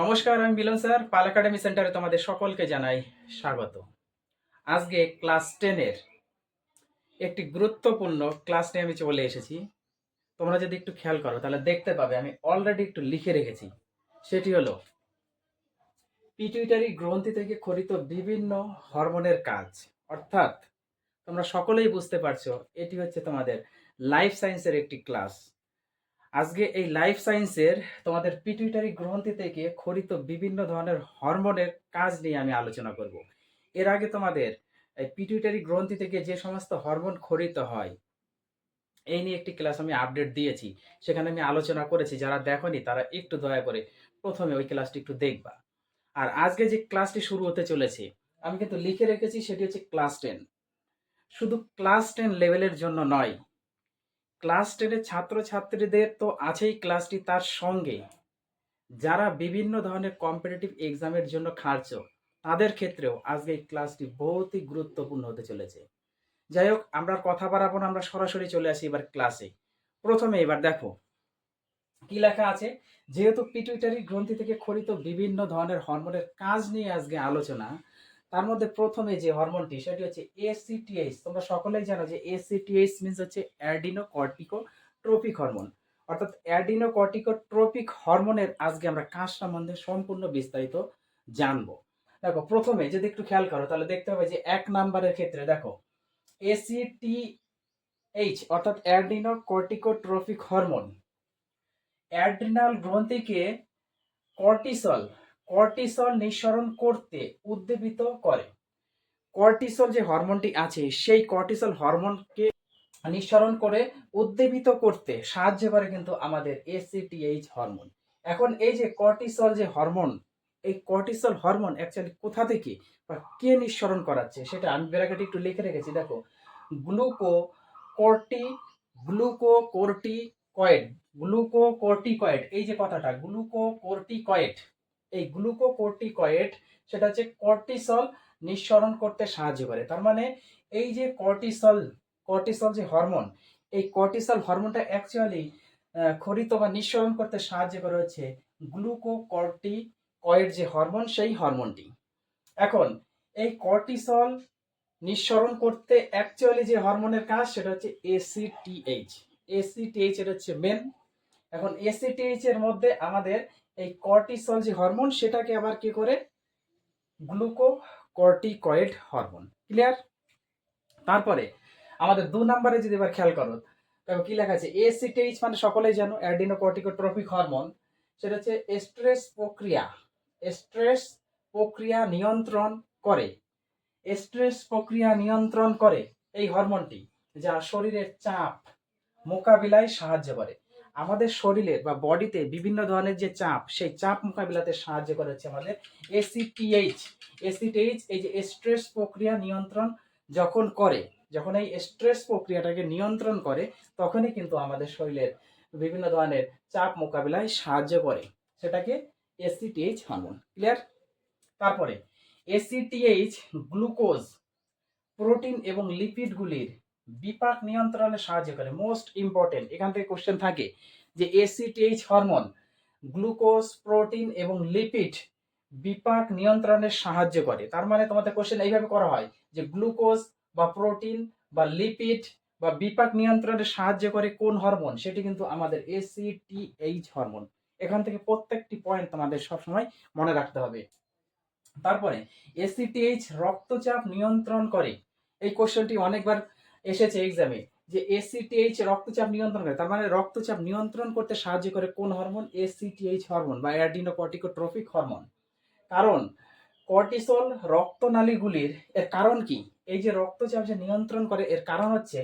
নমস্কার, আমি মিলন স্যার, পাল একাডেমি সেন্টারে তোমাদের সকলকে জানাই স্বাগত। আজকে ক্লাস টেনের একটি গুরুত্বপূর্ণ ক্লাস নিয়ে আমি চলে এসেছি। তোমরা যদি একটু খেয়াল করো, তাহলে দেখতে পাবে আমি অলরেডি একটু লিখে রেখেছি। সেটি হলো পিটুইটারি গ্রন্থি থেকে খরিত বিভিন্ন হরমোনের কাজ। অর্থাৎ, তোমরা সকলেই বুঝতে পারছ, এটি হচ্ছে তোমাদের লাইফ সায়েন্সের একটি ক্লাস আজকে এই লাইফ সায়েন্সের তোমাদের পিটুইটারি গ্রন্থি থেকে খরিত বিভিন্ন ধরনের হরমোনের কাজ নিয়ে আমি আলোচনা করব। এর আগে তোমাদের এই পিটুইটারি গ্রন্থি থেকে যে সমস্ত হরমোন খরিত হয়, এই নিয়ে একটি ক্লাস আমি আপডেট দিয়েছি। সেখানে আমি আলোচনা করেছি, যারা দেখনি তারা একটু দয়া করে প্রথমে ওই ক্লাসটি একটু দেখবা। আর আজকে যে ক্লাসটি শুরু হতে চলেছে, আমি কিন্তু লিখে রেখেছি, সেটি হচ্ছে ক্লাস টেন শুধু ক্লাস টেন লেভেলের জন্য নয় ক্লাস টেনের ছাত্রছাত্রীদের তো আছেই ক্লাসটি তার সঙ্গে যারা বিভিন্ন ধরনের কম্পিটিটিভ এক্সামের জন্য খাটছ তাদের ক্ষেত্রেও আজকে এই ক্লাসটি বহুতই গুরুত্বপূর্ণ হতে চলেছে। যাই হোক, আমরা কথা বাড়াবো আমরা সরাসরি চলে আসি এবার ক্লাসে। প্রথমে এবার দেখো, কি লেখা আছে? যেহেতু পিটুইটারি গ্রন্থি থেকে খরিত বিভিন্ন ধরনের হরমোনের কাজ নিয়ে আজকে আলোচনা তার মধ্যে প্রথমে যে হরমোনটি, সেটি হচ্ছে এসিটিএইচ তোমরা সকলেই জানো যে এসিটিএইচ মিনস হচ্ছে অ্যাডিনো ট্রোপিক হরমোন অর্থাৎ অ্যাডিনো ট্রোপিক হরমোনের আজকে আমরা কাজ সম্বন্ধে সম্পূর্ণ বিস্তারিত জানব। দেখো, প্রথমে যদি একটু খেয়াল করো, তাহলে দেখতে হবে যে এক নাম্বারের ক্ষেত্রে দেখো এসিটিএইচ অর্থাৎ adrenocorticotropic hormone adrenal গ্রন্থিকে কর্টিসল কর্টিসল নিঃসরণ করতে উদ্দীপিত করে। কর্টিসল যে হরমোনটি আছে, সেই কর্টিসল হরমোনকে নিঃসরণ করে উদ্দীপিত করতে সাহায্য করে কিন্তু আমাদের এসিটিএইচ হরমোন। এখন এই যে কর্টিসল যে হরমোন, এই কর্টিসল হরমোন অ্যাকচুয়ালি কোথা থেকে বা কে নিঃসরণ করাচ্ছে সেটা আমি ব্র্যাকেটে একটু লিখে রেখেছি। দেখো gluco corti glucocorticoid glucocorticoid এই যে কথাটা গ্লুকো কর্টিকয়েড এই গ্লুকোকোর্টিকয়েড, সেটা হচ্ছে কর্টিসল নিঃসরণ করতে সাহায্য করে। তার মানে এই যে কর্টিসল কর্টিসল যে হরমোন, এই কর্টিসল হরমোনটা অ্যাকচুয়ালি খরিত বা নিঃসরণ করতে সাহায্য করে হচ্ছে গ্লুকোকর্টিকয়েড যে হরমোন, সেই হরমোনটি। এখন, এই কর্টিসল নিঃসরণ করতে অ্যাকচুয়ালি যে হরমোনের কাজ, সেটা হচ্ছে এসিটিএইচ এসিটিএইচ এটা হচ্ছে মেন এখন এসিটিএইচ এর মধ্যে আমাদের এই কর্টিসল যে হরমোন সেটাকে আবার কি করে? গ্লুকোকর্টিকয়েড হরমোন ক্লিয়ার তারপরে আমাদের দু নম্বরে যদি এবার খেয়াল করো, দেখো কি লেখা আছে? এসিটিএইচ মানে সকলেই জানো অ্যাডিনোকর্টিকোট্রপিক হরমোন সেটা হচ্ছে স্ট্রেস প্রক্রিয়া। স্ট্রেস প্রক্রিয়া নিয়ন্ত্রণ করে। স্ট্রেস প্রক্রিয়া নিয়ন্ত্রণ করে এই হরমোনটি যা শরীরের চাপ মোকাবিলায় সাহায্য করে। আমাদের শরীরে বা বডিতে বিভিন্ন ধরনের যে চাপ, সেই চাপ মোকাবিলাতে সাহায্য করে হচ্ছে আমাদের এসিটিএইচ এসিটিএইচ এই যে স্ট্রেস প্রক্রিয়া নিয়ন্ত্রণ যখন করে, যখন এই স্ট্রেস প্রক্রিয়াটাকে নিয়ন্ত্রণ করে, তখনই কিন্তু আমাদের শরীরের বিভিন্ন ধরনের চাপ মোকাবিলায় সাহায্য করে। সেটাকে এসিটিএইচ হরমোন ক্লিয়ার তারপরে এসিটিএইচ গ্লুকোজ প্রোটিন এবং লিপিডগুলির বিপাক নিয়ন্ত্রণে সাহায্য করে। মোস্ট ইম্পর্টেন্ট এখান থেকে কোশ্চেন থাকে যে এসিটিএইচ হরমোন গ্লুকোজ প্রোটিন এবং লিপিড বিপাক নিয়ন্ত্রণে সাহায্য করে। তার মানে তোমাদের কোশ্চেন এইভাবে করা হয় যে গ্লুকোজ বা প্রোটিন বা লিপিড বা বিপাক নিয়ন্ত্রণে সাহায্য করে কোন হরমোন সেটি কিন্তু আমাদের এসিটিএইচ হরমোন এখান থেকে প্রত্যেকটি পয়েন্ট তোমাদের সবসময় মনে রাখতে হবে। তারপরে এসিটিএইচ রক্তচাপ নিয়ন্ত্রণ করে। এই কোশ্চেনটি অনেকবার এসেছে এক্সামে যে এসিটিএইচ রক্তচাপ নিয়ন্ত্রণ করে, তার মানে রক্তচাপ নিয়ন্ত্রণ করতে সাহায্য করে কোন হরমোন এসিটিএইচ হরমোন বা অ্যাডিনোকর্টিকোট্রপিক হরমোন কারণ কর্টিসল রক্তনালীগুলির এর কারণ কি? এই যে রক্তচাপ যে নিয়ন্ত্রণ করে, এর কারণ হচ্ছে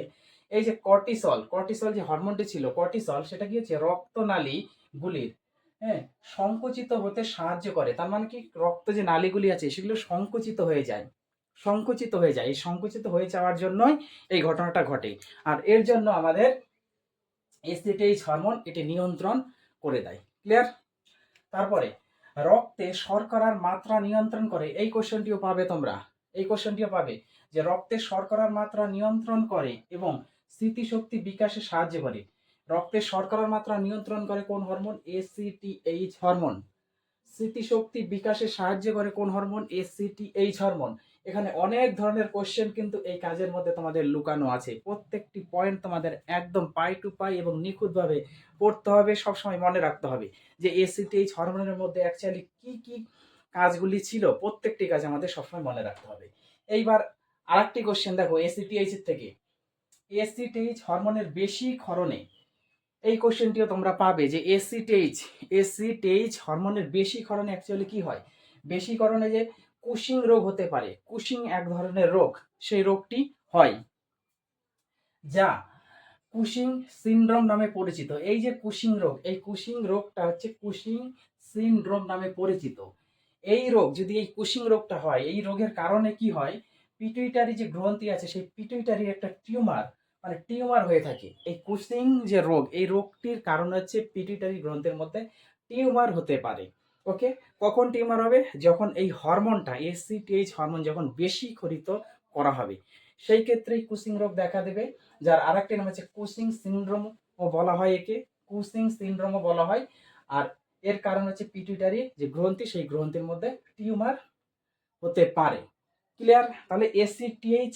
এই যে কর্টিসল কর্টিসল যে হরমোনটি ছিল কর্টিসল সেটা কি হচ্ছে? রক্তনালীগুলির হ্যাঁ সংকুচিত হতে সাহায্য করে। তার মানে কি? রক্ত যে নালীগুলি আছে, সেগুলো সংকুচিত হয়ে যায়। সংকুচিত হয়ে যায়। এই সংকুচিত হয়ে যাওয়ার জন্যই এই ঘটনাটা ঘটে। আর এর জন্য আমাদের এসিটিএইচ হরমোন এটি নিয়ন্ত্রণ করে দেয়। ক্লিয়ার তারপরে, রক্তে শর্করার মাত্রা নিয়ন্ত্রণ করে। এই কোশ্চেনটিও পাবে তোমরা। এই কোশ্চেনটিও পাবে যে রক্তে শর্করার মাত্রা নিয়ন্ত্রণ করে এবং স্মৃতিশক্তি বিকাশে সাহায্য করে। রক্তে শর্করার মাত্রা নিয়ন্ত্রণ করে কোন হরমোন এসিটিএইচ হরমোন স্মৃতিশক্তি বিকাশে সাহায্য করে কোন হরমোন এসিটিএইচ হরমোন এখানে অনেক ধরনের কোশ্চেন কিন্তু এই কাজের মধ্যে তোমাদের লুকানো আছে। প্রত্যেকটি পয়েন্ট তোমাদের একদম পাই টু পাই এবং নিখুঁতভাবে পড়তে হবে, সবসময় মনে রাখতে হবে যে এসিটিএইচ হরমোনের মধ্যে অ্যাকচুয়ালি কি কি কাজগুলি ছিল, প্রত্যেকটি কাজ আমাদের সবসময় মনে রাখতে হবে। এইবার আরেকটি কোশ্চেন দেখো এসিটিএইচ এর থেকে। এসিটিএইচ হরমোনের বেশি ক্ষরণে, এই কোশ্চেনটিও তোমরা পাবে যে এসিটেইচ এসিটেইচ হরমোনের বেশি ক্ষরণে অ্যাকচুয়ালি কি হয়? বেশি করণে যে কুশিং রোগ হতে পারে। কুশিং এক ধরনের রোগ। সেই রোগটি হয়। যা কুশিং সিনড্রোম নামে পরিচিত। এই যে কুশিং রোগ, এই কুশিং রোগটা হচ্ছে কুশিং সিনড্রোম নামে পরিচিত। এই রোগ, যদি এই কুশিং রোগটা হয়, এই রোগের কারণে কি হয়? পিটুইটারি যে গ্রন্থি আছে, সেই পিটুইটারির একটা টিউমার মানে টিউমার হয়ে থাকে। এই কুশিং যে রোগ, এই রোগটির কারণ হচ্ছে পিটুইটারি গ্রন্থের মধ্যে টিউমার হতে পারে। ওকে? কখন টিউমার হবে? যখন এই হরমোনটা এসিটিএইচ হরমোন যখন বেশি খরিত করা হবে। সেই ক্ষেত্রে কুসিং রোগ দেখা দেবে, যার আরেকটি নাম হচ্ছে কুসিং সিনড্রোম ও বলা হয় একে। কুসিং সিনড্রোমও বলা হয়। আর এর কারণ হচ্ছে পিটুইটারি, যে গ্রন্থি, সেই গ্রন্থির মধ্যে টিউমার হতে পারে। ক্লিয়ার? তাহলে এসিটিএইচ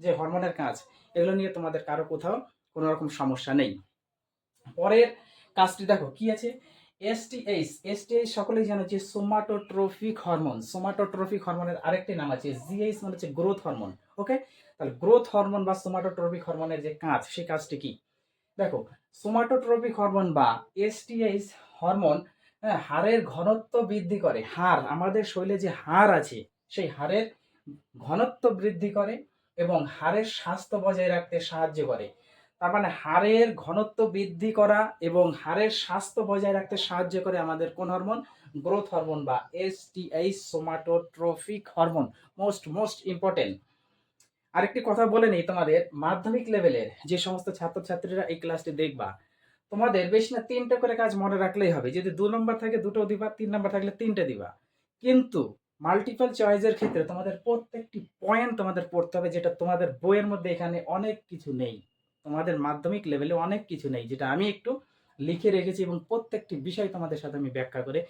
যে হরমোনের কাজ, এগুলো নিয়ে তোমাদের কারও কোথাও কোনো রকম সমস্যা নেই। পরের কাজটি দেখো, কি আছে? এসটিএইচ এসটিএইচ সকলেই জানো যে সোমাটোট্রফিক হরমোন সোমাটোট্রফিক হরমোনের আরেকটি নাম আছে জিএইচ মানে হচ্ছে গ্রোথ হরমোন ওকে তাহলে গ্রোথ হরমোন বা সোমাটোট্রফিক হরমোনের যে কাজ সেই কাজটি কি? দেখো সোমাটোট্রফিক হরমোন বা এসটিএইচ হরমোন হ্যাঁ, হাড়ের ঘনত্ব বৃদ্ধি করে হাড় আমাদের শরীরে যে হাড় আছে সেই হাড়ের ঘনত্ব বৃদ্ধি করে এবং হাড়ের স্বাস্থ্য বজায় রাখতে সাহায্য করে। তার মানে হাড়ের ঘনত্ব বৃদ্ধি করা এবং হাড়ের স্বাস্থ্য বজায় রাখতে সাহায্য করে আমাদের কোন হরমোন? গ্রোথ হরমোন বা STH somatotrophic hormone most most important আরেকটি কথা বলে নেই তোমাদের, মাধ্যমিক লেভেলের যে সমস্ত ছাত্রছাত্রীরা এই ক্লাসটি দেখবা, তোমাদের বেশি না তিনটে করে কাজ মনে রাখলেই হবে। যদি দু নম্বর থাকে, দুটো দিবা, তিন নম্বর থাকলে তিনটে দিবা। কিন্তু মাল্টিপল চয়েসের ক্ষেত্রে তোমাদের প্রত্যেকটি পয়েন্ট তোমাদের পড়তে হবে, যেটা তোমাদের বইয়ের মধ্যে এখানে অনেক কিছু নেই। তোমাদের মাধ্যমিক লেভেলে অনেক কিছু নেই, যেটা আমি একটু লিখে রেখেছি এবং প্রত্যেকটি বিষয় তোমাদের সাথে আমি ব্যাখ্যা করে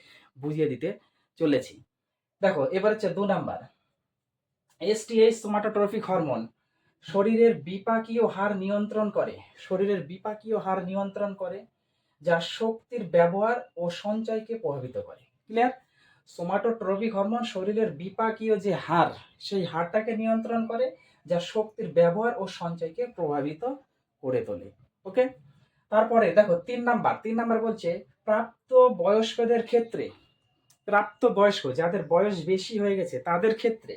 বুঝিয়ে দিতে চলেছি। দেখো, এবার হচ্ছে দু নাম্বার। এসটিএইচ সোমাটোট্রফিক হরমোন শরীরের বিপাকীয় হার নিয়ন্ত্রণ করে। শরীরের বিপাকীয় হার নিয়ন্ত্রণ করে, যা শক্তির ব্যবহার ও সঞ্চয়কে প্রভাবিত করে। ক্লিয়ার সোমাটোট্রফিক হরমোন শরীরের বিপাকীয় যে হার, সেই হারটাকে নিয়ন্ত্রণ করে, যা শক্তির ব্যবহার ও সঞ্চয়কে প্রভাবিত করে তোলে ওকে তারপরে দেখো তিন নাম্বার তিন নাম্বার বলছে প্রাপ্ত বয়স্কদের ক্ষেত্রে, প্রাপ্ত বয়স্ক, যাদের বয়স বেশি হয়ে গেছে, তাদের ক্ষেত্রে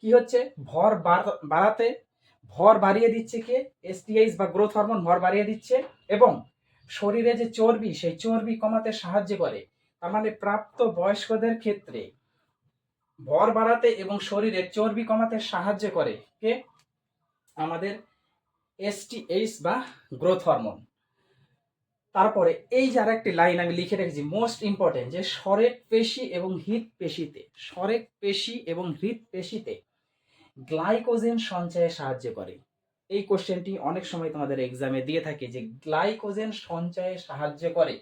কি হচ্ছে? ভর বাড়াতে, ভর বাড়িয়ে দিচ্ছে কে? এসটিএইচ বা গ্রোথ হরমোন ভর বাড়িয়ে দিচ্ছে এবং শরীরে যে চর্বি, সেই চর্বি কমাতে সাহায্য করে। তার মানে প্রাপ্ত বয়স্কদের ক্ষেত্রে ভর বাড়াতে এবং শরীরে চর্বি কমাতে সাহায্য করে, কে? আমাদের এসটিএইচ বা গ্রোথ হরমোন তারপরে এই যে আরেকটি লাইন আমি লিখে রেখেছি মোস্ট ইম্পর্টেন্ট যে সরেক পেশি এবং হৃদ পেশিতে, সরেক পেশি এবং হৃদ পেশিতে গ্লাইকোজেন সঞ্চয়ে সাহায্য করে। এই কোশ্চেনটি অনেক সময় তোমাদের এক্সামে দিয়ে থাকে যে গ্লাইকোজেন সঞ্চয়ে সাহায্য করে।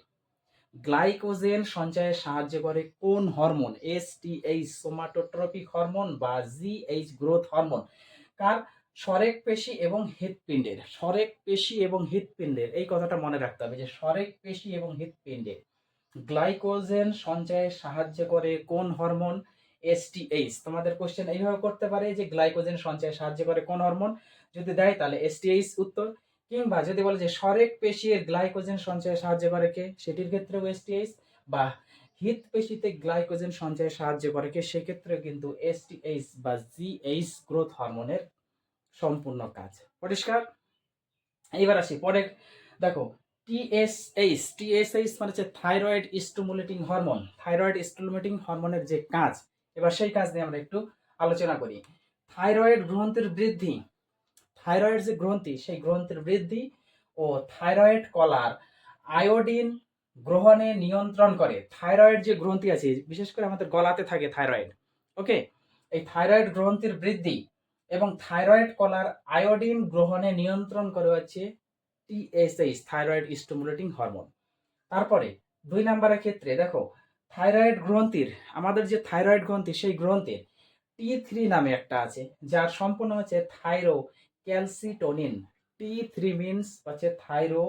গ্লাইকোজেন সঞ্চয়ে সাহায্য করে কোন hormone S T H somatotropic hormone বা জি এইচ গ্রোথ হরমোন কার সরেক পেশি এবং হৃৎপিণ্ডের, সরেক পেশি এবং হৃৎপিণ্ডের, এই কথাটা মনে রাখতে হবে যে সরেক পেশি এবং হৃৎপিণ্ডের, গ্লাইকোজেন সঞ্চয়ে সাহায্য করে কোন হরমোন? এসটিএইচ তোমাদের কোশ্চেন এইভাবে করতে পারে যে গ্লাইকোজেন সঞ্চয়ে সাহায্য করে কোন হরমোন? যদি দেয় তাহলে এসটিএইচ উত্তর, কিংবা যদি বলে যে সরেক পেশির গ্লাইকোজেন সঞ্চয়ে সাহায্য করে কে? সেটির ক্ষেত্রেও এসটিএইচ বা হৃদ পেশিতে গ্লাইকোজেন সঞ্চয়ে সাহায্য করে কে? সেক্ষেত্রে কিন্তু এসটিএইচ বা জিএইচ গ্রোথ হরমোনের সম্পূর্ণ কাজ। পরিষ্কার? এইবার আসি, পরে দেখো টিএসএইচ টিএসএইচ মানে হচ্ছে thyroid stimulating hormone thyroid stimulating হরমোনের যে কাজ, এবার সেই কাজ নিয়ে আমরা একটু আলোচনা করি। থাইরয়েড গ্রন্থির বৃদ্ধি থাইরয়েড যে গ্রন্থি, সেই গ্রন্থির বৃদ্ধি ও থাইরয়েড কলার আয়োডিন গ্রহণে নিয়ন্ত্রণ করে। থাইরয়েড যে গ্রন্থি আছে, বিশেষ করে আমাদের গলাতে থাকে থাইরয়েড ওকে এই থাইরয়েড গ্রন্থির বৃদ্ধি এবং থাইরয়েড কলার আয়োডিন গ্রহণে নিয়ন্ত্রণ করে হচ্ছে টিএসএইচ থাইরয়েড স্টিমুলেটিং হরমোন। তারপরে দুই নম্বরের ক্ষেত্রে দেখো, থাইরয়েড গ্রন্থির, আমাদের যে থাইরয়েড গ্রন্থি, সেই গ্রন্থির টি থ্রি নামে একটা আছে, যার সম্পূর্ণ হচ্ছে thyrocalcitonin T three means হচ্ছে থাইরো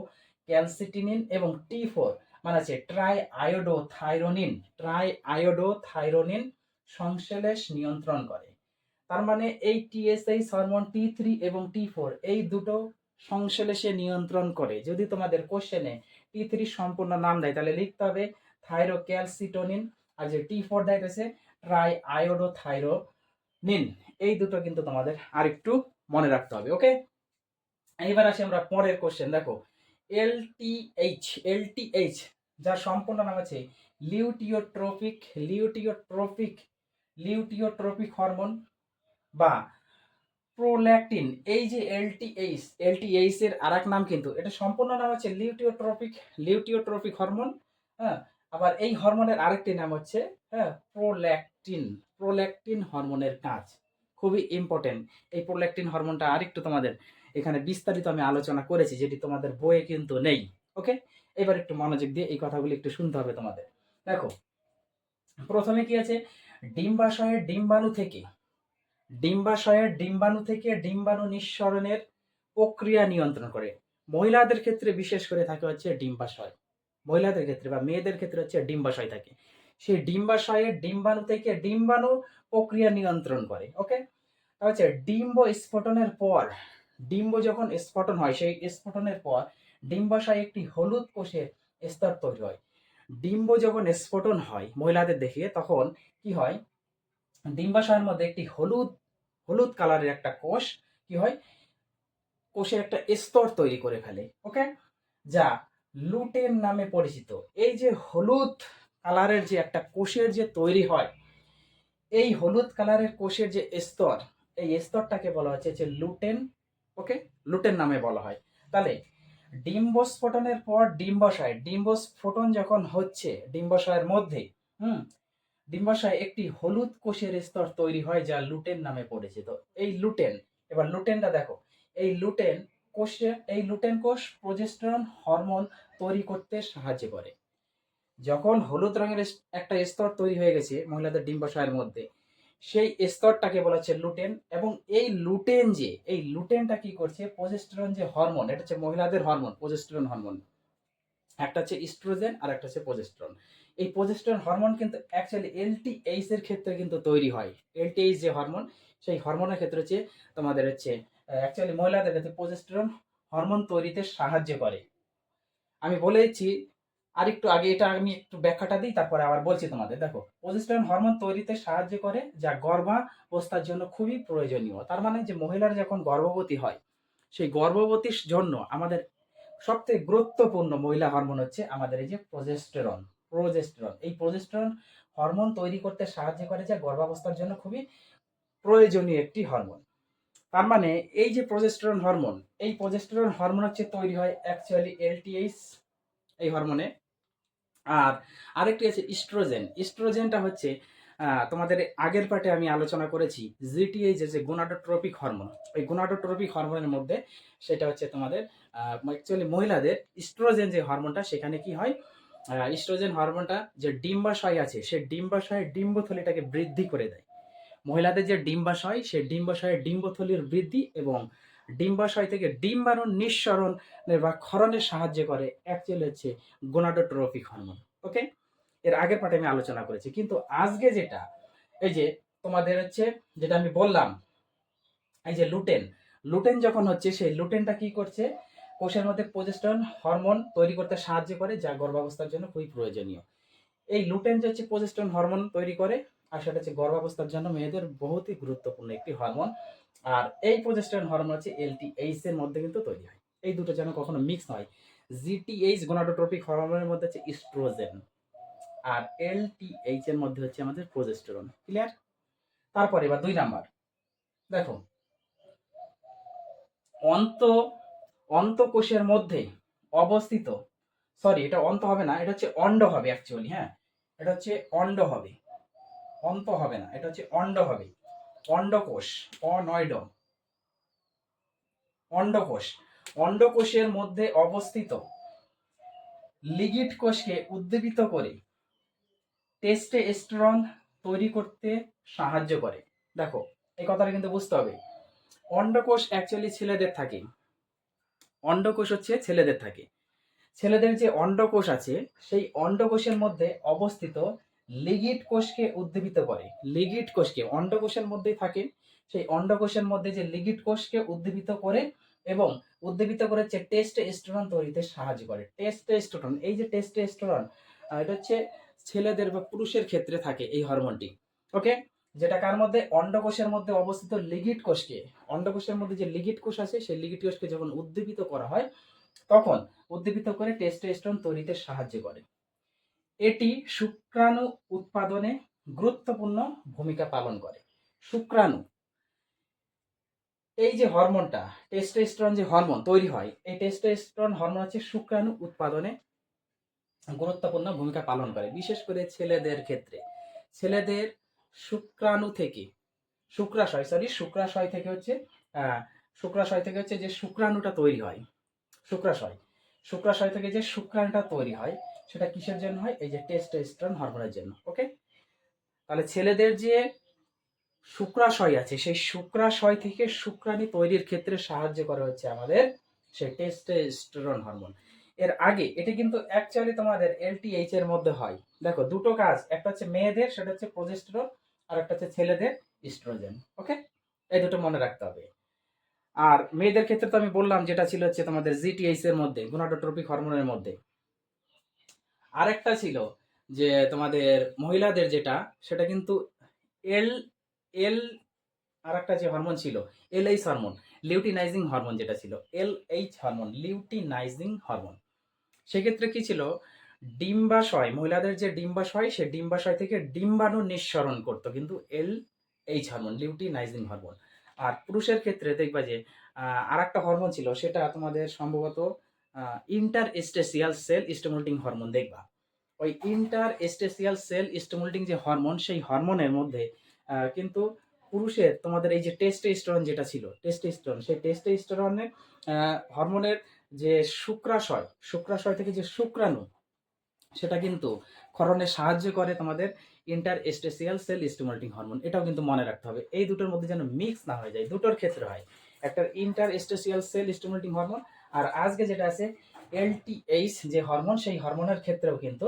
ক্যালসিটিনিন এবং টি ফোর মানে আছে triiodothyronine triiodothyronine সংশ্লেষ নিয়ন্ত্রণ করে। তার মানে এই টিএসএইচ হরমোন টি থ্রি এবং টি ফোর এই দুটো সংশ্লেষে নিয়ন্ত্রণ করে। যদি তোমাদের কোশ্চেনে টি থ্রি সম্পূর্ণ নাম দেয়, তাহলে লিখতে হবে থাইরো ক্যালসিটোনিন আর যে টি ফোর দেয়তেছে ট্রাই আয়োডো থাইরো নিন এই দুটো কিন্তু তোমাদের আর একটু মনে রাখতে হবে ওকে এইবার আসি আমরা পরের কোশ্চেন দেখো। এলটিএইচ এলটিএইচ যার সম্পূর্ণ নাম আছে লিউটিওট্রোপিক লিউটিওট্রোপিক লিউটিওট্রোপিক হরমোন। বা প্রোল্যাকটিন এই যে এলটিএইচ এলটিএইচ এর আর নাম কিন্তু, এটা সম্পূর্ণ নাম হচ্ছে লিউটিওট্রপিক লিউটিওট্রপিক হরমোন হ্যাঁ? আবার এই হরমোনের আরেকটি নাম হচ্ছে হ্যাঁ প্রোল্যাকটিন প্রোল্যাকটিন হরমোনের কাজ, খুবই ইম্পর্টেন্ট এই প্রোল্যাকটিন হরমোনটা আরেকটু তোমাদের এখানে বিস্তারিত আমি আলোচনা করেছি, যেটি তোমাদের বইয়ে কিন্তু নেই ওকে এবার একটু মনোযোগ দিয়ে এই কথাগুলি একটু শুনতে হবে তোমাদের। দেখো, প্রথমে কি আছে? ডিম্বাশয়ের ডিম্বাণু থেকে ডিম্বাশয়ের ডিম্বাণু থেকে ডিম্বাণু নিঃসরণের প্রক্রিয়া নিয়ন্ত্রণ করে। মহিলাদের ক্ষেত্রে বিশেষ করে থাকে হচ্ছে ডিম্বাশয়। মহিলাদের ক্ষেত্রে বা মেয়েদের ক্ষেত্রে হচ্ছে ডিম্বাশয় থাকে। সেই ডিম্বাশয়ের ডিম্বাণু থেকে ডিম্বাণু প্রক্রিয়া নিয়ন্ত্রণ করে ওকে হচ্ছে ডিম্ব স্ফোটনের পর, ডিম্ব যখন স্ফোটন হয়, সেই স্ফোটনের পর ডিম্বাশয় একটি হলুদ কোষের স্তর তৈরি হয়। ডিম্ব যখন স্ফোটন হয় মহিলাদের দেখিয়ে, তখন কি হয়? ডিম্বাশয়ের মধ্যে একটি হলুদ হলুদ কালারের একটা কোষ, কি হয়? কোষের একটা স্তর তৈরি করে ফেলে, ওকে? যা লুটেন নামে পরিচিত। এই যে হলুদ কালারের যে একটা কোষের যে তৈরি হয়, এই হলুদ কালারের কোষের যে স্তর, এই স্তরটাকে বলা হচ্ছে যে লুটেন, ওকে? লুটেন নামে বলা হয়। তাহলে ডিম্বস্ফোটনের পর ডিম্বাশয়, ডিম্বস্ফোটন যখন হচ্ছে ডিম্বাশয়ের মধ্যে, হুম? ডিম্বাশয় একটি হলুদ কোষের স্তর তৈরি হয় যা লুটেন নামে পরিচিত। এই লুটেন, এবার লুটেনটা দেখো। এই লুটেন কোষে, এই লুটেন কোষ প্রজেস্টেরন হরমোন তৈরি করতে সাহায্য করে। যখন হলুদ রঙের একটা স্তর তৈরি হয়ে গেছে মহিলাদের ডিম্বাশয়ের মধ্যে, সেই স্তরটাকে বলা হচ্ছে লুটেন এবং এই লুটেন যে, এই লুটেনটা কি করছে? প্রজেস্টেরন যে হরমোন, এটা হচ্ছে মহিলাদের হরমোন, প্রজেস্টেরন হরমোন। একটা হচ্ছে ইস্ট্রোজেন আর একটা হচ্ছে প্রজেস্টেরন। এই প্রজেস্টেরন হরমোন কিন্তু অ্যাকচুয়ালি এলটিএইচ এর ক্ষেত্রে কিন্তু তৈরি হয়। এলটিএইচ যে হরমোন সেই হরমোনের ক্ষেত্রে হচ্ছে তোমাদের হচ্ছে অ্যাকচুয়ালি মহিলাদের ক্ষেত্রে প্রজেস্টেরন হরমোন তৈরিতে সাহায্য করে। আমি বলে বলেছি আরেকটু আগে এটা আমি একটু ব্যাখ্যাটা দিই, তারপরে আবার বলছি তোমাদের। দেখো প্রজেস্টেরন হরমোন তৈরিতে সাহায্য করে যা গর্ভাবস্থার জন্য খুবই প্রয়োজনীয়। তার মানে যে মহিলারা যখন গর্ভবতী হয়, সেই গর্ভবতীর জন্য আমাদের সবথেকে গুরুত্বপূর্ণ মহিলা হরমোন হচ্ছে আমাদের এই যে প্রজেস্টেরন প্রজেস্টেরন এই প্রজেস্টেরন হরমোন তৈরি করতে সাহায্য করে যা গর্ভাবস্থার জন্য খুবই প্রয়োজনীয় একটি হরমোন তার মানে এই যে প্রজেস্টেরন হরমোন এই প্রজেস্টেরন হরমোন হচ্ছে তৈরি হয় অ্যাকচুয়ালি এলটিএইচ এই হরমোনে আর আরেকটি আছে ইস্ট্রোজেন ইস্ট্রোজেনটা হচ্ছে তোমাদের আগের পার্টে আমি আলোচনা করেছি জিটিএইচ যে গুনাডোট্রপিক হরমোন ওই গুনাডোট্রপিক হরমোনের মধ্যে সেটা হচ্ছে তোমাদের অ্যাকচুয়ালি মহিলাদের ইস্ট্রোজেন যে হরমোনটা সেখানে কি হয়? ইস্ট্রোজেন হরমোনটা যে ডিম্বাশয় আছে, সে ডিম্বাশয়ের ডিম্বথলিটাকে বৃদ্ধি করে দেয়। মহিলাদের যে ডিম্বাশয়, সে ডিম্বাশয়ের ডিম্বথলির বৃদ্ধি এবং ডিম্বাশয় থেকে ডিম্বাণু নিঃসরণের বা ক্ষরণের সাহায্য করে অ্যাকচুয়ালি হচ্ছে গোনাডোট্রপিক হরমোন ওকে এর আগের পার্টে আমি আলোচনা করেছি, কিন্তু আজকে যেটা, এই যে তোমাদের হচ্ছে যেটা আমি বললাম, এই যে লুটেন লুটেন যখন হচ্ছে সেই লুটেনটা কি করছে? কোষের মধ্যে প্রজেস্টন হরমোন তৈরি করতে সাহায্য করে, যা গর্ভাবস্থার জন্য খুবই প্রয়োজনীয়। এই লুটেন যে হচ্ছে প্রজেস্টন হরমোন তৈরি করে, আর সেটা হচ্ছে গর্ভাবস্থার জন্য মেয়েদের বহুতই গুরুত্বপূর্ণ একটি হরমোন আর এই প্রজেস্টন হরমোন হচ্ছে এলটিএইচ এর মধ্যে কিন্তু তৈরি হয়। এই দুটো যেন কখনো মিক্স হয় জিটিএইচ গোনাডোট্রপিক হরমোনের মধ্যে হচ্ছে ইস্ট্রোজেন আর এলটিএইচ এর মধ্যে হচ্ছে আমাদের প্রজেস্টেরন ক্লিয়ার তারপরে এবার দুই নাম্বার। দেখো। অন্ত অন্তকোষের মধ্যে অবস্থিত। সরি এটা অন্ত হবে না, এটা হচ্ছে অন্ড হবে অ্যাকচুয়ালি হ্যাঁ? এটা হচ্ছে অন্ড হবে। অন্ত হবে না, এটা হচ্ছে অন্ড হবে। অন্ডকোষ, অনয়ড। অন্ডকোষ, অন্ডকোষের মধ্যে অবস্থিত। লিগিট কোষকে উদ্দীপিত করে টেস্টে টেস্টোস্টেরন তৈরি করতে সাহায্য করে। দেখো, এই কথাটা কিন্তু বুঝতে হবে। অন্ডকোষ অ্যাকচুয়ালি ছেলেদের থাকে। অন্ডকোষ হচ্ছে ছেলেদের থাকে। ছেলেদের যে অন্ডকোষ আছে, সেই অন্ডকোষের মধ্যে অবস্থিত লিগিট কোষকে উদ্দীপিত করে। লিগিট কোষকে অন্ডকোষের মধ্যেই থাকে। সেই অন্ডকোষের মধ্যে যে লিগিট কোষকে উদ্দীপিত করে এবং উদ্দীপিত করে হচ্ছে টেস্টোস্টেরন তৈরিতে সাহায্য করে। টেস্ট টেস্টোস্টেরন, এই যে টেস্টোস্টেরন এটা হচ্ছে ছেলেদের বা পুরুষের ক্ষেত্রে থাকে এই হরমোনটি। ওকে যেটা কার মধ্যে? অন্ডকোষের মধ্যে অবস্থিত লিগিট কোষকে। অন্ডকোষের মধ্যে যে লিগিট কোষ আছে, সেই লিগিট কোষকে যখন উদ্দীপিত করা হয়, তখন উদ্দীপিত করে টেস্টোস্টেরন তৈরিতে সাহায্য করে। এটি শুক্রাণু উৎপাদনে গুরুত্বপূর্ণ ভূমিকা পালন করে। শুক্রাণু, এই যে হরমোনটা, টেস্টোস্টেরন যে হরমোন তৈরি হয়, এই টেস্টোস্টেরন হরমোন হচ্ছে শুক্রাণু উৎপাদনে গুরুত্বপূর্ণ ভূমিকা পালন করে, বিশেষ করে ছেলেদের ক্ষেত্রে। ছেলেদের শুক্রাণু থেকে, শুক্রাশয় সরি শুক্রাশয় থেকে হচ্ছে শুক্রাশয় থেকে হচ্ছে যে শুক্রাণুটা তৈরি হয়, শুক্রাশয় শুক্রাশয় থেকে যে শুক্রাণুটা তৈরি হয়, সেটা কিসের জন্য হয়? এই যে টেস্টোস্টেরন হরমোনের জন্য ওকে তাহলে ছেলেদের যে শুক্রাশয় আছে, সেই শুক্রাশয় থেকে শুক্রাণু তৈরির ক্ষেত্রে সাহায্য করে হচ্ছে আমাদের সেই টেস্টোস্টেরন হরমোন এর আগে, এটা কিন্তু অ্যাকচুয়ালি তোমাদের এলটিএইচ এর মধ্যে হয়। দেখো, দুটো কাজ, একটা হচ্ছে মেয়েদের, সেটা হচ্ছে প্রোজেস্টেরন আর একটা হচ্ছে ছেলেদের ইস্ট্রোজেন ওকে এই দুটো মনে রাখতে হবে। আর মেয়েদের ক্ষেত্রে তো আমি বললাম, যেটা ছিল হচ্ছে তোমাদের জিটিএইচ এর মধ্যে গুনাডোট্রপিক হরমোনের মধ্যে। আরেকটা ছিল যে তোমাদের মহিলাদের যেটা, সেটা কিন্তু এল এল আর একটা যে হরমোন ছিল L H hormone luteinising hormone যেটা ছিল L H hormone luteinising hormone সেক্ষেত্রে কি ছিল ডিম্বাশয়, মহিলাদের যে ডিম্বাশয়, সে ডিম্বাশয় থেকে ডিম্বাণু নিঃসরণ করতো। কিন্তু L H hormone luteinising hormone আর পুরুষের ক্ষেত্রে দেখবা যে আর একটা হরমোন ছিল, সেটা তোমাদের সম্ভবত interstitial cell stimulating hormone দেখবা। ওই ইন্টার এস্টেসিয়াল সেল স্টিমুলেটিং যে হরমোন সেই হরমোনের মধ্যে কিন্তু পুরুষের তোমাদের এই যে টেস্টোস্টেরন যেটা ছিল টেস্টোস্টেরন সেই টেস্টোস্টেরনের হরমোনের যে শুক্রাশয় শুক্রাশয় থেকে যে শুক্রাণু সেটা কিন্তু ক্ষরণে সাহায্য করে তোমাদের interstitial cell stimulating hormone এটাও কিন্তু মনে রাখতে হবে। এই দুটোর মধ্যে যেন মিক্স না হয়ে যায়, দুটোর ক্ষেত্রে হয়। একটা interstitial cell stimulating hormone আর আজকে যেটা আছে এলটিএইচ যে হরমোন সেই হরমোনের ক্ষেত্রেও কিন্তু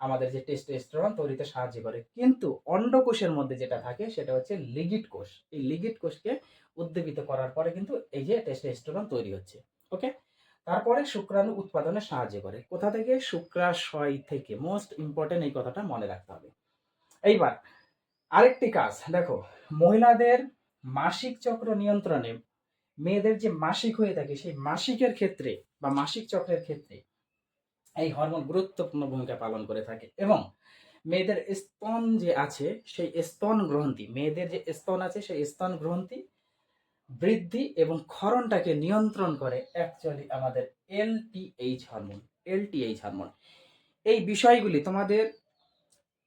আমাদের যে টেস্টোস্টেরন তৈরিতে সাহায্য করে। কিন্তু অন্ডকোষের মধ্যে যেটা থাকে, সেটা হচ্ছে লিগিট কোষ। এই লিগিট কোষকে উদ্দীপিত করার পরে কিন্তু এই যে টেস্টোস্টেরন তৈরি হচ্ছে। ওকে তারপরে শুক্রাণু উৎপাদনে সাহায্য করে। কোথা থেকে? শুক্রাশয় থেকে। মোস্ট ইম্পর্টেন্ট এই কথাটা মনে রাখতে হবে। এইবার আরেকটি কাজ। দেখো, মহিলাদের মাসিক চক্র নিয়ন্ত্রণে মেয়েদের যে মাসিক হয়ে থাকে, সেই মাসিকের ক্ষেত্রে বা মাসিক চক্রের ক্ষেত্রে এই হরমোন গুরুত্বপূর্ণ ভূমিকা পালন করে থাকে এবং মেয়েদের স্তন যে আছে, সেই স্তন গ্রন্থি, মেয়েদের যে স্তন আছে, সেই স্তন গ্রন্থি বৃদ্ধি এবং ক্ষরণটাকে নিয়ন্ত্রণ করে অ্যাকচুয়ালি আমাদের এলটিএইচ হরমোন এলটিএইচ হরমোন এই বিষয়গুলি তোমাদের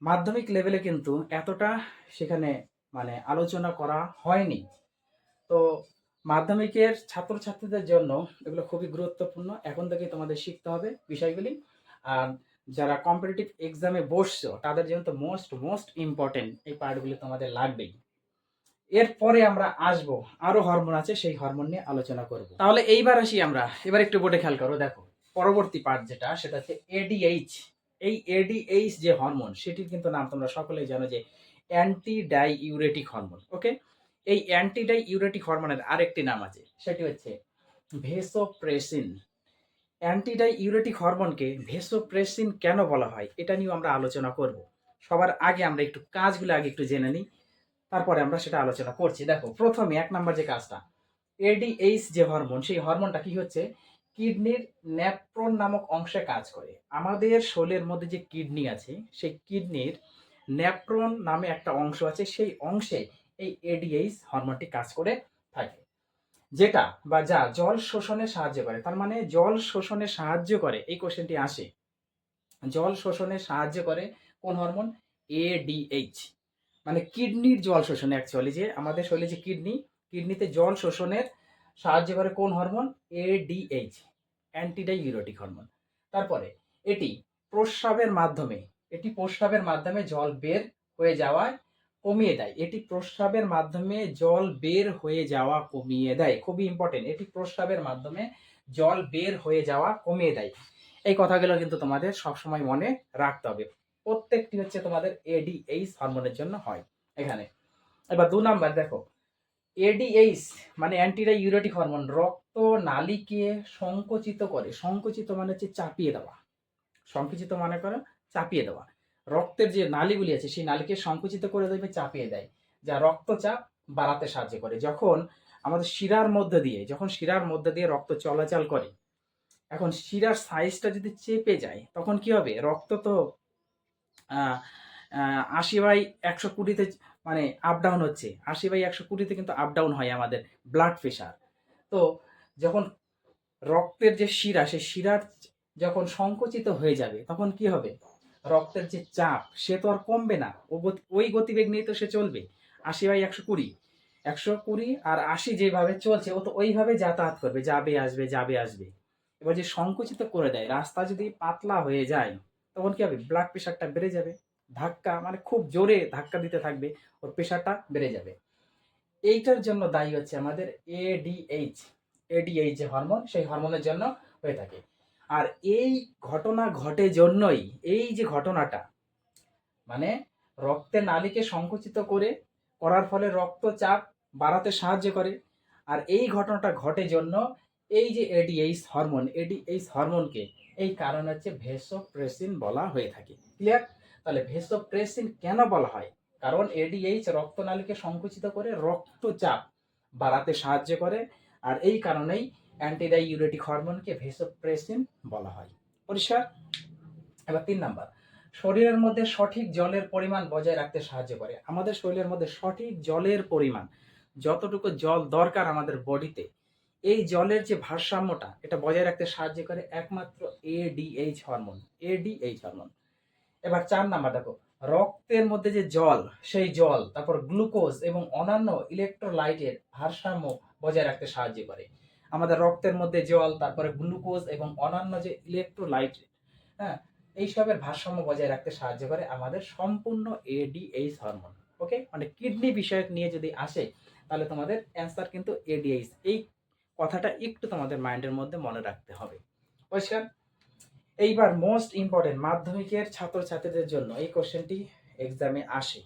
মাধ্যমিক লেভেলে কিন্তু এতটা সেখানে মানে আলোচনা করা হয়নি। তো মাধ্যমিকের ছাত্রছাত্রীদের জন্য এগুলো খুবই গুরুত্বপূর্ণ। এখন থেকে তোমাদের শিখতে হবে বিষয়গুলি। আর যারা কম্পিটিটিভ এক্সামে বসছো, তাদের জন্য তো মোস্ট মোস্ট ইম্পর্টেন্ট এই পার্টগুলি তোমাদের লাগবেই। এরপরে আমরা আসব। আরও হরমোন আছে, সেই হরমোন নিয়ে আলোচনা করব। তাহলে এইবার আসি আমরা। এবার একটু বোর্ডে খেয়াল করো, দেখো। পরবর্তী পার্ট যেটা, সেটা হচ্ছে এডিএইচ এই এডিএইচ যে হরমোন সেটির কিন্তু নাম তোমরা সকলেই জানো যে anti diuretic hormone okay এই অ্যান্টি ডাই ইউরেটিক হরমোনের আরেকটি নাম আছে, সেটি হচ্ছে ভেসোপ্রেসিন অ্যান্টি ডাই ইউরেটিক হরমোনকে ভেসোপ্রেসিন কেন বলা হয়, এটা নিয়েও আমরা আলোচনা করব। সবার আগে আমরা একটু কাজগুলো আগে একটু জেনে নিই। তারপরে আমরা সেটা আলোচনা করছি। দেখো, প্রথমে এক নাম্বার যে কাজটা এডিএইচ যে হরমোন সেই হরমোনটা কি হচ্ছে? কিডনির ন্যাপ্রন নামক অংশে কাজ করে। আমাদের শরীরের মধ্যে যে কিডনি আছে, সেই কিডনির ন্যাপ্রন নামে একটা অংশ আছে, সেই অংশে এই এডিএইচ হরমোনটি কাজ করে থাকে। যেটা বা যা জল শোষণে সাহায্য করে। তার মানে জল শোষণে সাহায্য করে, এই কোশ্চেনটি আসে। জল শোষণে সাহায্য করে কোন হরমোন এডিএইচ মানে কিডনির জল শোষণে অ্যাকচুয়ালি যে আমাদের শরীরে যে কিডনি, কিডনিতে জল শোষণের সাহায্য করে কোন হরমোন? এডিএইচ অ্যান্টিডাই ইউরোটিক হরমোন তারপরে এটি প্রস্রাবের মাধ্যমে, এটি প্রস্রাবের মাধ্যমে জল বের হয়ে যাওয়ায় কমিয়ে দেয়। এটি প্রস্রাবের মাধ্যমে জল বের হয়ে যাওয়া কমিয়ে দেয়। খুবই ইম্পর্টেন্ট এটি প্রস্রাবের মাধ্যমে জল বের হয়ে যাওয়া কমিয়ে দেয়। এই কথাগুলো কিন্তু তোমাদের সবসময় মনে রাখতে হবে। প্রত্যেকটি হচ্ছে তোমাদের এডিএইচ হরমোনের জন্য হয় এখানে। এবার দু নাম্বার দেখো এডিএইচ মানে অ্যান্টিডা ইউরেটিক হরমোন রক্ত নালীকে সংকুচিত করে, সংকুচিত মানে হচ্ছে চাপিয়ে দেওয়া। সংকুচিত মানে করে চাপিয়ে দেওয়া। রক্তের যে নালীগুলি আছে, সেই নালীকে সংকুচিত করে দেবে চাপিয়ে দেয়, যা রক্তচাপ বাড়াতে সাহায্য করে। যখন আমাদের শিরার মধ্যে দিয়ে, যখন শিরার মধ্যে দিয়ে রক্ত চলাচল করে, এখন শিরার সাইজটা যদি চেপে যায়, তখন কি হবে? রক্ত তো আশি বাই একশো কুড়িতে মানে আপ ডাউন হচ্ছে। আশি বাই একশো কুড়িতে কিন্তু আপ ডাউন হয় আমাদের ব্লাড প্রেশার তো যখন রক্তের যে শিরা, সেই শিরার যখন সংকুচিত হয়ে যাবে, তখন কি হবে? রক্তের যে চাপ, সে তো আর কমবে না। ও ওই গতিবেগ নিয়ে তো সে চলবে। আশি বাই একশো কুড়ি একশো কুড়ি আর আশি যেভাবে চলছে, ও তো ওইভাবে যাতায়াত করবে, যাবে, আসবে যাবে, আসবে। এবার যে সংকুচিত করে দেয়, রাস্তা যদি পাতলা হয়ে যায় তখন কি হবে? ব্লাড প্রেশারটা বেড়ে যাবে, ধাক্কা মানে খুব জোরে ধাক্কা দিতে থাকবে, ওর প্রেশারটা বেড়ে যাবে। এইটার জন্য দায়ী হচ্ছে আমাদের এডিএইচ এডিএইচ যে হরমোন সেই হরমোনের জন্য হয়ে থাকে। আর এই ঘটনা ঘটে জন্যই, এই যে ঘটনাটা মানে রক্তের নালীকে সংকুচিত করে, করার ফলে রক্তচাপ বাড়াতে সাহায্য করে, আর এই ঘটনাটা ঘটে জন্য এই যে এডিএইচ হরমোন এডিএইচ হরমোনকে এই কারণ হচ্ছে ভেসোপ্রেসিন বলা হয়ে থাকে। ক্লিয়ার তাহলে ভেসোপ্রেসিন কেন বলা হয়? কারণ এডিএইচ রক্তনালীকে সংকুচিত করে রক্তচাপ বাড়াতে সাহায্য করে, আর এই কারণেই অ্যান্টিডাই ইউরেটিক হরমোনকে ভেসোপ্রেসিন বলা হয়। পরিষ্কার? এবার তিন নাম্বার। শরীরের মধ্যে সঠিক জলের পরিমাণ বজায় রাখতে সাহায্য করে। আমাদের শরীরের মধ্যে সঠিক জলের পরিমাণ, যতটুকু জল দরকার আমাদের বডিতে এই জলের যে ভারসাম্যটা, এটা বজায় রাখতে সাহায্য করে একমাত্র এডিএইচ হরমোন এডিএইচ হরমোন এবার চার নাম্বার দেখো, রক্তের মধ্যে যে জল, সেই জল, তারপর গ্লুকোজ এবং অন্যান্য ইলেকট্রোলাইটের ভারসাম্য বজায় রাখতে সাহায্য করে। আমাদের রক্তের মধ্যে জল, তারপরে গ্লুকোজ এবং অন্যান্য যে ইলেকট্রোলাইট হ্যাঁ এইসবের ভারসাম্য বজায় রাখতে সাহায্য করে আমাদের সম্পূর্ণ এডিএইচ হরমোন ওকে মানে কিডনি বিষয়ক নিয়ে যদি আসে, তাহলে তোমাদের অ্যান্সার কিন্তু এডিএইচ এই কথাটা একটু তোমাদের মাইন্ডের মধ্যে মনে রাখতে হবে। পরিষ্কার এইবার মোস্ট ইম্পর্টেন্ট মাধ্যমিকের ছাত্রছাত্রীদের জন্য এই কোশ্চেনটি এক্সামে আসে।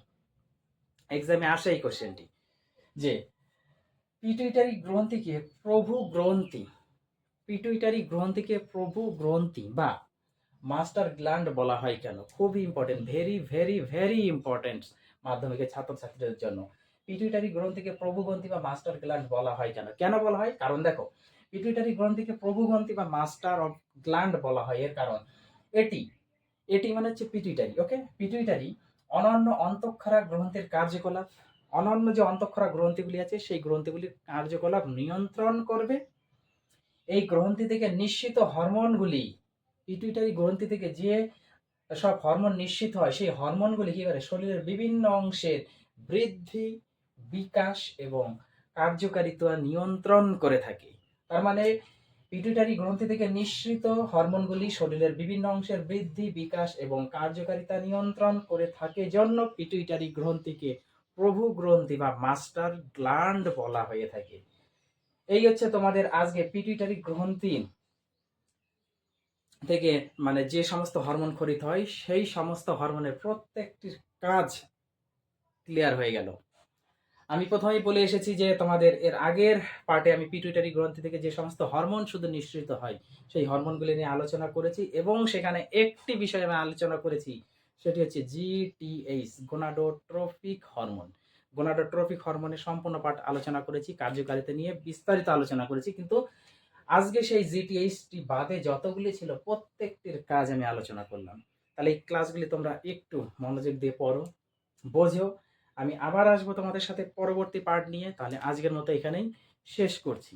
এক্সামে আসে এই কোশ্চেনটি যে পিটুইটারি গ্রন্থিকে প্রভু গ্রন্থি পিটুইটারি গ্রন্থিকে প্রভু গ্রন্থি বা মাস্টার গ্ল্যান্ড বলা হয় কেন? খুবই important very very very important মাধ্যমিকের ছাত্রছাত্রীদের জন্য। পিটুইটারি গ্রন্থিকে প্রভু গ্রন্থি বা মাস্টার গ্ল্যান্ড বলা হয় কেন কেন বলা হয়? কারণ দেখো পিটুইটারি গ্রন্থিকে প্রভুগ্রন্থি বা মাস্টার অফ গ্ল্যান্ড বলা হয় এর কারণ। এটি এটি মানে হচ্ছে পিটুইটারি ওকে পিটুইটারি অনন্য অন্তঃক্ষরা গ্রন্থির কার্যকলাপ, অনন্য যে অন্তঃক্ষরা গ্রন্থিগুলি আছে, সেই গ্রন্থিগুলির কার্যকলাপ নিয়ন্ত্রণ করবে। এই গ্রন্থি থেকে নিশ্চিত হরমোনগুলি পিটুইটারি গ্রন্থি থেকে যে সব হরমোন নিশ্চিত হয়, সেই হরমোনগুলি কি করে? শরীরের বিভিন্ন অংশের বৃদ্ধি বিকাশ এবং কার্যকারিতা নিয়ন্ত্রণ করে থাকে। তার মানে পিটুইটারি গ্রন্থি থেকে নিঃসৃত হরমোনগুলি শরীরের বিভিন্ন অংশের বৃদ্ধি, বিকাশ এবং কার্যকারিতা নিয়ন্ত্রণ করে থাকে জন্য পিটুইটারি গ্রন্থিকে প্রভু গ্রন্থি বা মাস্টার গ্ল্যান্ড বলা হয়ে থাকে। এই হচ্ছে তোমাদের আজকে পিটুইটারি গ্রন্থি থেকে মানে যে সমস্ত হরমোন খরিত হয়, সেই সমস্ত হরমোনের প্রত্যেকটির কাজ ক্লিয়ার হয়ে গেল। আমি প্রথমেই বলে এসেছি যে তোমাদের এর আগের পার্টে আমি পিটুইটারি গ্রন্থি থেকে যে সমস্ত হরমোন শুধু নিঃসৃত হয়, সেই হরমোনগুলি নিয়ে আলোচনা করেছি এবং সেখানে একটি বিষয় আমি আলোচনা করেছি, সেটি হচ্ছে জিটিএইচ গোনাডোট্রোফিক হরমোন। গোনাডোট্রোফিক হরমোনের সম্পূর্ণ পাঠ আলোচনা করেছি, কার্যকারিতা নিয়ে বিস্তারিত আলোচনা করেছি, কিন্তু আজকে সেই জিটিএইচটি বাদে যতগুলি ছিল প্রত্যেকটির কাজ আমি আলোচনা করলাম। তাহলে এই ক্লাসগুলি তোমরা একটু মনোযোগ দিয়ে পড়ো, বোঝো আমি আবার আসব তোমাদের সাথে পরবর্তী পার্ট নিয়ে। তাহলে আজকের মতো এখানেই শেষ করছি।